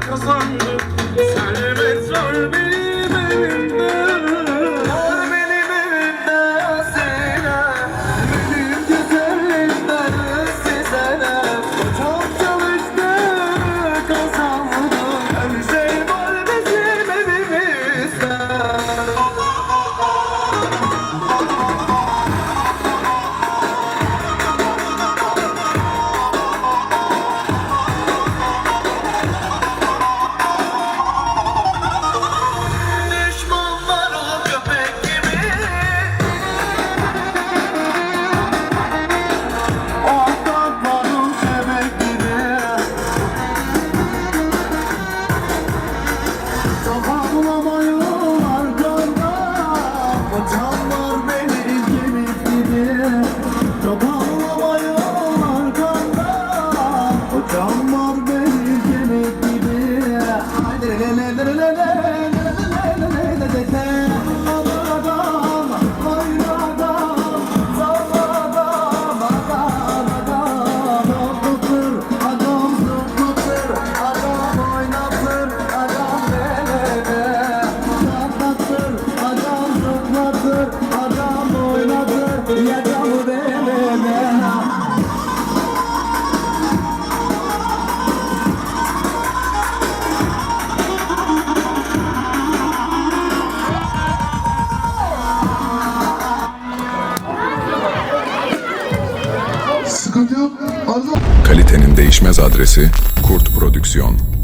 Kazandık na na na na na na sıkıntı yok. Kalitenin değişmez adresi Kurt Prodüksiyon.